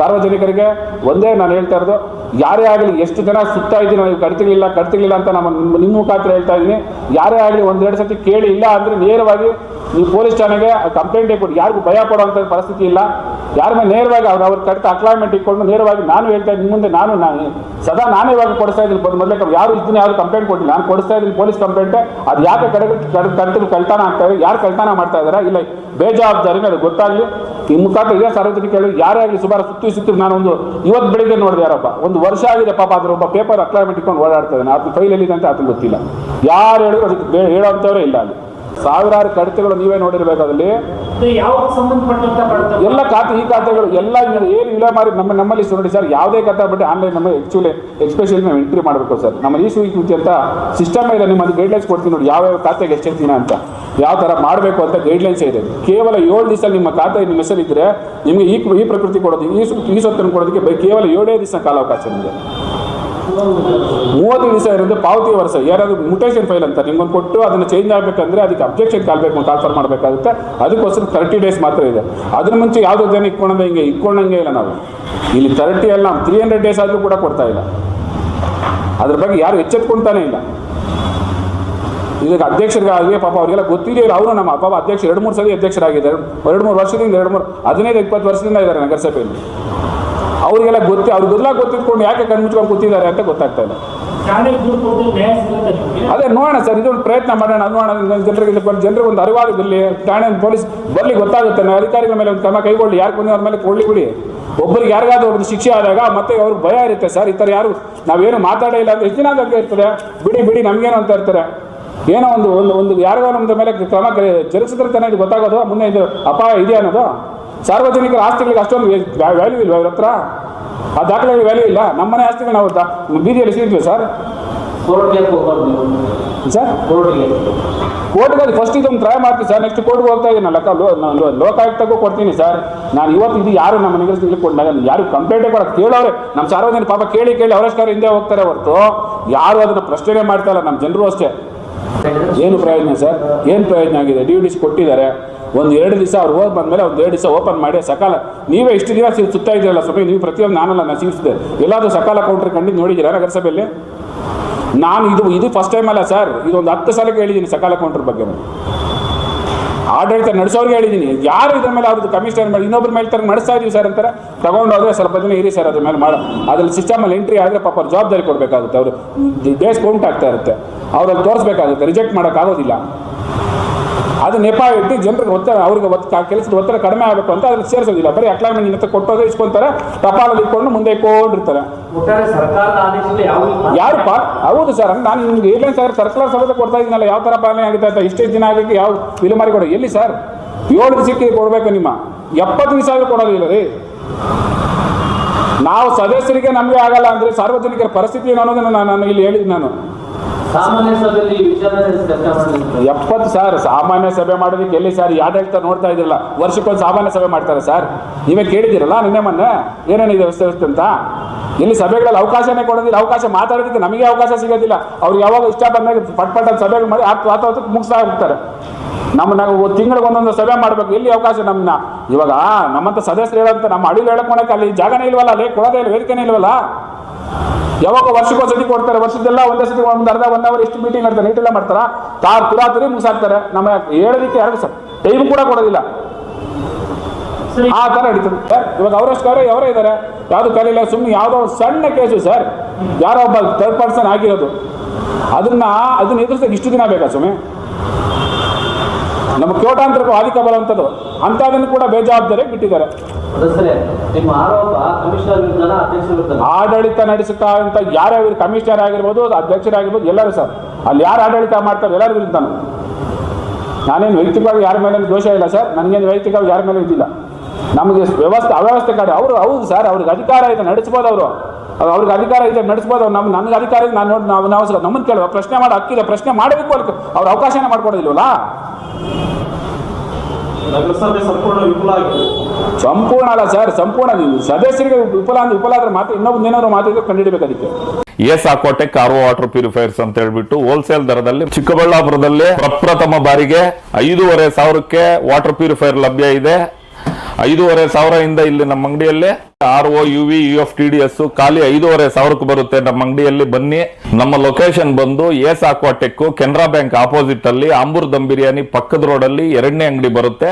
ಸಾರ್ವಜನಿಕರಿಗೆ ಒಂದೇ ನಾನು ಹೇಳ್ತಾ ಇರೋದು, ಯಾರೇ ಆಗಲಿ ಎಷ್ಟು ಜನ ಸುತ್ತಾ ಇದ್ದೀನಿ, ನೀವು ಕಡ್ತಿರ್ಲಿಲ್ಲ ಕಡ್ತಿರ್ಲಿಲ್ಲ ಅಂತ ನಮ್ಮ ನಿಮ್ಮ ಮುಖಾಂತರ ಹೇಳ್ತಾ ಇದ್ದೀನಿ. ಯಾರೇ ಆಗಲಿ ಒಂದೆರಡು ಸತಿ ಕೇಳಿ ಇಲ್ಲ ಅಂದರೆ ನೇರವಾಗಿ ನೀವು ಪೊಲೀಸ್ ಠಾಣೆಗೆ ಕಂಪ್ಲೇಂಟೇ ಕೊಡಿ. ಯಾರಿಗೂ ಭಯ ಪಡುವಂಥ ಪರಿಸ್ಥಿತಿ ಇಲ್ಲ. ಯಾರ ಮೇಲೆ ನೇರವಾಗಿ ಅವ್ರು ಅವ್ರ ಕರೆಕ್ಟ್ ಅಕ್ಲಾಯ್ಮೆಂಟ್ ಇಟ್ಕೊಂಡು ನೇರವಾಗಿ ನಾನು ಹೇಳ್ತಾ ಇದ್ದೀನಿ, ಮುಂದೆ ನಾನು ನಾನು ಸದಾ ನಾನೇ ಇವಾಗ ಕೊಡಿಸ್ತಾ ಇದ್ದೀನಿ ಮೊದಲೇ ಯಾರು ಇದನ್ನ ಯಾರು ಕಂಪ್ಲೇಂಟ್ ಕೊಟ್ಟಿಲ್ಲ. ನಾನು ಕೊಡಿಸ್ತಾ ಇದ್ದೀನಿ ಪೊಲೀಸ್ ಕಂಪ್ಲೇಂಟ್ ಅದು ಯಾಕೆ ಕಡೆ ಕರೆಕ್ಟ್ ಕಳ್ತನ ಆಗ್ತಾ ಇದೆ? ಯಾರು ಕಳ್ತನ ಮಾಡ್ತಾ ಇದ್ದಾರೆ ಇಲ್ಲ ಬೇಜವಾಬ್ದಾರಿ ಅದು ಗೊತ್ತಾಗಲಿ. ಈ ಮುಖಾಂತರ ಇದೇ ಸಾರ್ವಜನಿಕರು ಯಾರೇ ಆಗಲಿ ಸುಮಾರು ಸುತ್ತಿ ಸುತ್ತಿ ನಾನು ಒಂದು ಇವತ್ತು ಬೆಳಿಗ್ಗೆ ನೋಡಿದೆ ಯಾರಪ್ಪ ಒಂದು ವರ್ಷ ಆಗಿದೆ ಪಾಪ ಅದ್ರ ಒಬ್ಬ ಪೇಪರ್ ಅಕ್ಲಾಯ್ಮೆಂಟ್ ಇಟ್ಕೊಂಡು ಓಡಾಡ್ತಾ ಇದ್ದಾನೆ. ಅದು ಫೈಲ್ ಎಲ್ಲಿದೆ ಅಂತ ಅದು ಗೊತ್ತಿಲ್ಲ. ಯಾರು ಹೇಳಿದ್ರು ಅದಕ್ಕೆ ಬೇ- ಹೇಳೋಂಥವ್ರೇ ಇಲ್ಲ ಅಲ್ಲಿ. ಸಾವಿರಾರು ಕಡಿತಗಳು ನೀವೇ ನೋಡಿರ್ಬೇಕು ಅದರಲ್ಲಿ ಎಲ್ಲ ಖಾತೆ ಈ ಖಾತೆಗಳು ಎಲ್ಲ ಏನು ಇಲ್ಲ ಮಾರಿ ನಮ್ಮ ನಮ್ಮಲ್ಲಿ ನೋಡಿ ಸರ್ ಯಾವುದೇ ಖಾತೆ ಬಿಟ್ಟು ಆನ್ಲೈನ್ ನಮ್ಮ ಆಕ್ಚುಲಿ ಎಕ್ಸ್ಪೆಷಲಿ ನಾವು ಎಂಟ್ರಿ ಮಾಡಬೇಕು ಸರ್. ನಮ್ಮ ಈ ಸ್ವೀಕೃತಿ ಅಂತ ಸಿಸ್ಟಮ್ ಇದೆ ನಿಮ್ಮಲ್ಲಿ ಗೈಡ್ಲೈನ್ಸ್ ಕೊಡ್ತೀನಿ ನೋಡಿ ಯಾವ ಯಾವ ಖಾತೆಗೆ ಎಷ್ಟು ದಿನ ಅಂತ. ಯಾವ ಥರ ಮಾಡಬೇಕು ಅಂತ ಗೈಡ್ಲೈನ್ಸ್ ಇದೆ. ಕೇವಲ ಏಳು ದಿವಸ ನಿಮ್ಮ ಖಾತೆ ನಿಮ್ಮ ಹೆಸರಿದ್ದರೆ ನಿಮಗೆ ಈ ಈ ಪ್ರಕೃತಿ ಕೊಡೋದು ಈ ಈ ಸೊತ್ತನ್ನು ಕೊಡೋದಕ್ಕೆ ಕೇವಲ ಏಳೇ ದಿವಸ ಕಾಲಾವಕಾಶ ನಿಮಗೆ. ಮೂವತ್ತು ದಿವಸ ಇರೋದು ಪಾವತಿ ವರ್ಷ. ಯಾರಾದ್ರು ಮ್ಯೂಟೇಷನ್ ಫೈಲ್ ಅಂತ ನಿಮ್ಗೊಂದು ಕೊಟ್ಟು ಅದನ್ನು ಚೇಂಜ್ ಆಗಬೇಕಂದ್ರೆ ಅದಕ್ಕೆ ಅಬ್ಜೆಕ್ಷನ್ ಕಾಲ್ಬೇಕು ಕಾಲ್ಫರ್ ಮಾಡಬೇಕಾಗುತ್ತೆ. ಅದಕ್ಕೋಸ್ಕರ ತರ್ಟಿ ಡೇಸ್ ಮಾತ್ರ ಇದೆ. ಅದ್ರ ಮುಂಚೆ ಯಾವುದೋ ಜನ ಇಟ್ಕೊಂಡಂಗೆ ಹಿಂಗೆ? ಇಟ್ಕೊಂಡಂಗೆ ಇಲ್ಲ ನಾವು. ಇಲ್ಲಿ ತರ್ಟಿ ಅಲ್ಲ ತ್ರೀ ಹಂಡ್ರೆಡ್ ಡೇಸ್ ಆದರೂ ಕೂಡ ಕೊಡ್ತಾ ಇಲ್ಲ. ಅದ್ರ ಬಗ್ಗೆ ಯಾರು ಎಚ್ಚೆತ್ಕೊಳ್ತಾನೆ ಇಲ್ಲ. ಇದಕ್ಕೆ ಅಧ್ಯಕ್ಷರಿಗಾಗಲಿ ಪಾಪ ಅವರಿಗೆಲ್ಲ ಗೊತ್ತಿದೆ ಅವರು ನಮ್ಮ ಪಾಪ ಅಧ್ಯಕ್ಷ ಎರಡು ಮೂರು ಸಲ ಅಧ್ಯಕ್ಷರಾಗಿದ್ದಾರೆ. ಎರಡು ಮೂರು ವರ್ಷದಿಂದ, ಎರಡು ಮೂರು ಹದಿನೈದು, ಇಪ್ಪತ್ತು ವರ್ಷದಿಂದ ಇದ್ದಾರೆ ನಗರಸಭೆಯಲ್ಲಿ. ಅವರಿಗೆಲ್ಲ ಗೊತ್ತಿ ಅವ್ರಿಗೆ ಗೊತ್ತಿಲ್ಲ ಗೊತ್ತಿದ್ಕೊಂಡು ಯಾಕೆ ಕಣ್ಣು ಕಣ್ಮುಚ್ಕೊಂಡು ಕೂತಿದ್ದಾರೆ ಅಂತ ಗೊತ್ತಾಗ್ತಾ ಇಲ್ಲ. ಅದೇ ನೋಡೋಣ ಸರ್ ಇದೊಂದು ಪ್ರಯತ್ನ ಮಾಡೋಣ ನೋಡೋಣ. ಜನರಿಗೆ ಬಂದು ಜನರಿಗೆ ಒಂದು ಬರಲಿ ಠಾಣೆ ಪೊಲೀಸ್ ಬರಲಿ ಗೊತ್ತಾಗುತ್ತೆ. ನಾವು ಅಧಿಕಾರಿಗಳ ಮೇಲೆ ಒಂದು ಕ್ರಮ ಕೈಗೊಳ್ಳಿ. ಯಾರು ಕೊಂದು ಅವ್ರ ಮೇಲೆ ಕೊಳ್ಳಿ ಬಿಡಿ. ಒಬ್ಬರಿಗೆ ಯಾರಿಗಾದ್ರೂ ಒಂದು ಶಿಕ್ಷೆ ಆದಾಗ ಮತ್ತೆ ಅವ್ರಿಗೆ ಭಯ ಇರುತ್ತೆ. ಸರ್ ಈ ಥರ ಯಾರು ನಾವೇನು ಮಾತಾಡೇ ಇಲ್ಲ ಅಂದ್ರೆ ಎಷ್ಟು ದಿನ ಅಂತ ಇರ್ತದೆ? ಬಿಡಿ ಬಿಡಿ ನಮಗೇನು ಅಂತ ಇರ್ತಾರೆ. ಏನೋ ಒಂದು ಒಂದು ಒಂದು ಯಾರಿಗೋ ನಮ್ದ ಮೇಲೆ ಕ್ರಮ ಜರುಗಿಸಿದ್ರೆ ತಾನೇ ಇದು ಗೊತ್ತಾಗೋದು? ಮುಂದೆ ಇದು ಅಪಾಯ ಇದೆ ಅನ್ನೋದು? ಸಾರ್ವಜನಿಕರ ಆಸ್ತಿಗಳಿಗೆ ಅಷ್ಟೊಂದು ವ್ಯಾಲ್ಯೂ ಇಲ್ವಾ ಅವ್ರ ಹತ್ರ? ಆ ದಾಖಲೆಗಳಿಗೆ ವ್ಯಾಲ್ಯೂ ಇಲ್ಲ. ನಮ್ಮನೆ ಆಸ್ತಿಗಳು ನಾವು ದಾ- ಬೀದಿಯಲ್ಲಿ ಸಿಗ್ತೀವಿ ಸರ್. ಸರ್? ಕೋರ್ಟ್ಗೆ. ಫಸ್ಟ್ ಇದೊಂದು ಟ್ರೈ ಮಾಡ್ತೀನಿ ಸರ್. ನೆಕ್ಸ್ಟ್ ಕೋರ್ಟ್ಗೆ ಹೋಗ್ತಾ ಇದ್ದೀನಿ ಲೆಕ್ಕ ಲೋಕಾಯುಕ್ತಕ್ಕೂ ಕೊಡ್ತೀನಿ ಸರ್. ನಾನು ಇವತ್ತು ಇದು ಯಾರು ನಮ್ಮ ಮನೆಗೆ ಕೊಟ್ಟಾಗ ಯಾರು ಕಂಪ್ಲೇಂಟೇ ಕೊಡ ಕೇಳೋರೆ ನಮ್ಮ ಸಾರ್ವಜನಿಕ ಪಾಪ ಕೇಳಿ ಕೇಳಿ ಅವರಷ್ಟು ಹಿಂದೆ ಹೋಗ್ತಾರೆ ಹೊರತು. ಯಾರು ಅದನ್ನು ಪ್ರಶ್ನೆ ಮಾಡ್ತಾ ಇಲ್ಲ. ನಮ್ಮ ಜನರು ಅಷ್ಟೇ. ಏನು ಪ್ರಯೋಜನ ಸರ್? ಏನು ಪ್ರಯೋಜನ ಆಗಿದೆ? ಡಿ ಡಿಸ್ ಕೊಟ್ಟಿದ್ದಾರೆ. ಒಂದು ಎರಡು ದಿವಸ ಅವ್ರು ಹೋಗಿ ಬಂದಮೇಲೆ ಒಂದು ಎರಡು ದಿವಸ ಓಪನ್ ಮಾಡಿ, ಸಕಾಲ ನೀವೇ ಇಷ್ಟು ದಿನ ಸುತ್ತಾ ಇದ್ದೀರಲ್ಲ ಸ್ವಲ್ಪ ನೀವು ಪ್ರತಿಯೊಂದು ನಾನಲ್ಲ ನಾನು ಸಿಗಿಸಿದೆ ಎಲ್ಲಾದರೂ ಸಕಾಲ ಕೌಂಟ್ರ್ ಕಂಡು ನೋಡಿದ್ದೀರಾ ನಗರಸಭೆಯಲ್ಲಿ? ನಾನು ಇದು ಇದು ಫಸ್ಟ್ ಟೈಮ್ ಅಲ್ಲ ಸರ್. ಇದೊಂದು ಹತ್ತು ಸಲ ಹೇಳಿದ್ದೀನಿ ಸಕಾಲ ಕೌಂಟ್ರ್ ಬಗ್ಗೆ. ನಾನು. ಆಡಳಿತ ನಡೆಸೋರ್ಗೆ ಹೇಳಿದ್ದೀನಿ. ಯಾರು ಇದ್ರ ಮೇಲೆ ಅವ್ರದ್ದು ಕಮಿಷನ್ ಮಾಡಿ ಇನ್ನೊಬ್ಬರ ಮೇಲೆ ತರ ನಡೆಸ್ತಾ ಇದೀವಿ ಸರ್ ಅಂತಾರೆ. ತಗೊಂಡು ಹೋದ್ರೆ ಸ್ವಲ್ಪ ದಿನ ಇರಿ ಸರ್ ಅದ್ರ ಮೇಲೆ ಮಾಡೋ. ಅದ್ರಲ್ಲಿ ಸಿಸ್ಟಮಲ್ಲಿ ಎಂಟ್ರಿ ಆದರೆ ಪಾಪ ಜವಾಬ್ದಾರಿ ಕೊಡಬೇಕಾಗುತ್ತೆ. ಅವರು ಡೇಸ್ ಕೌಂಟ್ ಆಗ್ತಾ ಇರುತ್ತೆ. ಅವ್ರಲ್ಲಿ ತೋರಿಸ್ಬೇಕಾಗುತ್ತೆ. ರಿಜೆಕ್ಟ್ ಮಾಡೋಕ್ಕಾಗೋದಿಲ್ಲ. ಅದು ನೆಪ ಇಟ್ಟು ಜನರಿಗೆ ಒತ್ತಡ ಅವ್ರಿಗೆ ಒತ್ತ ಕೆಲಸದ ಒತ್ತಡ ಕಡಿಮೆ ಆಗಬೇಕು ಅಂತ ಅದನ್ನು ಸೇರಿಸೋದಿಲ್ಲ. ಬರೀ ಅಕ್ಲಾಯ್ಮೆಂಟ್ ನಿನ್ನ ಹತ್ರ ಕೊಟ್ಟೋದೇ ಇಸ್ಕೊಂತಾರೆ ಟಪಾಲಲ್ಲಿ ಇಟ್ಕೊಂಡು ಮುಂದೆ ಇಟ್ಕೊಂಡಿರ್ತಾರೆ. ಯಾರಪ್ಪ? ಹೌದು ಸರ್ ಅಂದ್ರೆ ನಾನು ನಿಮ್ಗೆ ಏನೇನು ಸರ್ ಸರ್ಕಾರ ಸಭೆ ಕೊಡ್ತಾ ಇದ್ದೀನಲ್ಲ ಯಾವ ಥರ ಪಾಲನೆ ಆಗುತ್ತೆ ಅಂತ ಇಷ್ಟೇ ದಿನ ಆಗಕ್ಕೆ ಯಾವ ವಿಲೇಮಾರಿ ಕೊಡೋ ಎಲ್ಲಿ ಸರ್? ಏಳು ದಿವಸಕ್ಕೆ ಕೊಡಬೇಕು ನಿಮ್ಮ. ಎಪ್ಪತ್ತು ದಿವಸ ಆದರೂ ಕೊಡೋದಿಲ್ಲ ರೀ. ನಾವು ಸದಸ್ಯರಿಗೆ ನಮಗೆ ಆಗಲ್ಲ ಅಂದರೆ ಸಾರ್ವಜನಿಕರ ಪರಿಸ್ಥಿತಿ ಏನು ಅನ್ನೋದನ್ನು ನಾನು ನಾನು ಇಲ್ಲಿ ಹೇಳಿದ್ದು ನಾನು. ಎಪ್ಪತ್ತು ಸರ್, ಸಾಮಾನ್ಯ ಸಭೆ ಮಾಡೋದಕ್ಕೆ ಎಲ್ಲಿ ಸರ್? ಆಡಳಿತ ನೋಡ್ತಾ ಇದ್ದಿರಲ್ಲ ವರ್ಷಕ್ಕೊಂದು ಸಾಮಾನ್ಯ ಸಭೆ ಮಾಡ್ತಾರೆ ಸರ್. ನೀವೇ ಕೇಳಿದ್ದೀರಲ್ಲ ನಿನ್ನೆ ಮೊನ್ನೆ? ಏನೇನಿದೆ ವ್ಯವಸ್ಥೆ ವ್ಯವಸ್ಥೆ ಅಂತ? ಇಲ್ಲಿ ಸಭೆಗಳಲ್ಲಿ ಅವಕಾಶನೇ ಕೊಡೋದಿಲ್ಲ, ಅವಕಾಶ ಮಾತಾಡೋದಕ್ಕೆ ನಮಗೆ ಅವಕಾಶ ಸಿಗೋದಿಲ್ಲ. ಅವ್ರಿಗೆ ಯಾವಾಗ ಇಷ್ಟ ಬಂದಾಗ ಪಟ್ ಪಟ್ ಸಭೆಗಳು ಮಾಡಿ ಆತ ಆತ ಮುಗಿಸ್ತಾ ಹೋಗ್ತಾರೆ. ನಮ್ಮ ನಾವು ತಿಂಗಳಿಗೆ ಒಂದೊಂದು ಸಭೆ ಮಾಡಬೇಕು. ಎಲ್ಲಿ ಅವಕಾಶ ನಮ್ಮನ್ನ ಇವಾಗ ನಮ್ಮಂಥ ಸದಸ್ಯರು ಹೇಳಂತ ನಮ್ಮ ಅಡಿಲಿ ಹೇಳಕ್ ಮಾಡಕ್ಕೆ ಅಲ್ಲಿ ಜಾಗನೇ ಇಲ್ವಲ್ಲ? ಅಲ್ಲಿ ಕೊಡೋದೇ ಇಲ್ಲ, ವೇದಿಕೆನೇ ಇಲ್ವಲ್ಲ? ಯಾವಾಗ ವರ್ಷಕ್ಕೊಂದ್ಸತಿ ಕೊಡ್ತಾರೆ? ವರ್ಷದೆಲ್ಲ ಒಂದೇ ಸತಿ ಒಂದು ಅರ್ಧ ಒನ್ ಅವರ್ ಇಷ್ಟು ಮೀಟಿಂಗ್ ಮಾಡ್ತಾರೆ ಎಲ್ಲ ಮಾಡ್ತಾರ? ತಾರ್ ಪುರಾತರಿ ಮುಗಿಸಾಕ್ತಾರೆ. ನಮ್ಮ ಹೇಳೋದಕ್ಕೆ ಯಾರು ಸರ್ ಟೈಮ್ ಕೂಡ ಕೊಡೋದಿಲ್ಲ. ಆ ಥರ ನಡೀತದೆ. ಇವಾಗ ಅವರಷ್ಟು ಅವರೇ ಅವರೇ ಇದ್ದಾರೆ. ಯಾವುದು ಕಲಿಲ್ಲ ಸುಮ್ಮನೆ ಯಾವುದೋ ಸಣ್ಣ ಕೇಸು ಸರ್. ಯಾರೋ ಒಬ್ಬ ಥರ್ಡ್ ಪರ್ಸನ್ ಆಗಿರೋದು. ಅದನ್ನ ಅದನ್ನ ಎದುರಿಸಕ್ಕೆ ಇಷ್ಟು ದಿನ ಬೇಕಾ ಸುಮ್ಮನೆ ನಮ್ಮ ಕೋಟಾಂತರ ವಾದಿಕ ಬರುವಂಥದ್ದು ಅಂಥದನ್ನು ಕೂಡ ಬೇಜವಾಬ್ದಾರಿ ಬಿಟ್ಟಿದ್ದಾರೆ. ಆಡಳಿತ ನಡೆಸುತ್ತಾ ಅಂತ ಯಾರ್ಯಾವ ಕಮಿಷನರ್ ಆಗಿರ್ಬೋದು ಅಧ್ಯಕ್ಷರಾಗಿರ್ಬೋದು ಎಲ್ಲರೂ ಸರ್. ಅಲ್ಲಿ ಯಾರು ಆಡಳಿತ ಮಾಡ್ತಾರೆ ಎಲ್ಲರೂ ವಿರುದ್ಧ ನಾನೇನು ವೈಯಕ್ತಿಕವಾಗಿ ಯಾರ ಮೇಲೆ ದೋಷ ಇಲ್ಲ ಸರ್. ನನಗೇನು ವೈಯಕ್ತಿಕವಾಗಿ ಯಾರ ಮೇಲೆ ಇದ್ದಿಲ್ಲ ನಮಗೆ ವ್ಯವಸ್ಥೆ ಅವ್ಯವಸ್ಥೆ ಕಾಡಿ ಅವರು ಹೌದು ಸರ್ ಅವ್ರಿಗೆ ಅಧಿಕಾರ ಇದೆ ನಡೆಸ್ಬೋದು ಅವರು. ಅವ್ರಿಗೆ ಅಧಿಕಾರ ಇದೆ ನಡೆಸ್ಬೋದು ಅವ್ರು. ನಮ್ಮ ನನಗೆ ಅಧಿಕಾರ ಇದೆ ನಾನು ನೋಡಿ ನಾವು ನಾವು ಸರ್ ನಮ್ಮನ್ನು ಕೇಳುವ ಪ್ರಶ್ನೆ ಮಾಡಿ ಹಕ್ಕಿದೆ ಪ್ರಶ್ನೆ ಮಾಡಬೇಕು ಅದಕ್ಕೆ ಅವ್ರು ಅವಕಾಶನೇ ಮಾಡ್ಕೊಡೋದಿಲ್ವಲ್ಲ? ನಗರಸಭೆ ಸಂಪೂರ್ಣ ವಿಫಲ ಆಗಿದೆ. ಸಂಪೂರ್ಣ ಅಲ್ಲ ಸರ್ ಸಂಪೂರ್ಣ ಸದಸ್ಯರಿಗೆ ವಿಫಲ ಅಂದ್ರೆ ವಿಫಲ ಆದ್ರೆ ಮಾತು ಇನ್ನೊಂದು ಏನಾದ್ರು ಕಂಡುಹಿಡಬೇಕು ಅದಕ್ಕೆ. S Aquatech R water purifiers ಅಂತ ಹೇಳ್ಬಿಟ್ಟು ಹೋಲ್ಸೇಲ್ ದರದಲ್ಲಿ ಚಿಕ್ಕಬಳ್ಳಾಪುರದಲ್ಲಿ ಪ್ರಪ್ರಥಮ ಬಾರಿಗೆ ಐದೂವರೆ ಸಾವಿರಕ್ಕೆ ವಾಟರ್ ಪ್ಯೂರಿಫೈರ್ ಲಭ್ಯ ಇದೆ. ಐದೂವರೆ ಸಾವಿರದಿಂದ ಇಲ್ಲಿ ನಮ್ಮ ಅಂಗಡಿಯಲ್ಲಿ R O U V U F T D S ಖಾಲಿ ಐದೂವರೆ ಸಾವಿರಕ್ಕೆ ಬರುತ್ತೆ ನಮ್ಮ ಅಂಗಡಿಯಲ್ಲಿ. ಬನ್ನಿ ನಮ್ಮ ಲೊಕೇಶನ್ ಬಂದು S Aquatech Canara bank opposite ಅಲ್ಲಿ ಆಂಬೂರ್ ದಮ್ ಬಿರಿಯಾನಿ ಪಕ್ಕದ ರೋಡ್ ಅಲ್ಲಿ ಎರಡನೇ ಅಂಗಡಿ ಬರುತ್ತೆ.